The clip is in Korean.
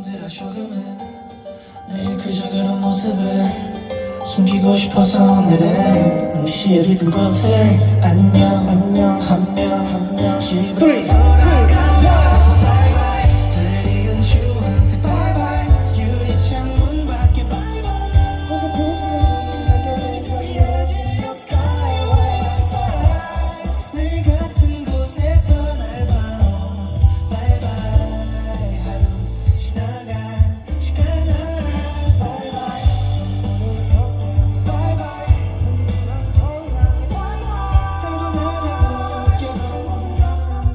힘들어 조금은 매일 그 작은 모습을 숨기고 싶어서 오늘은 시리 두 곳을 안녕 안녕 한명한명 3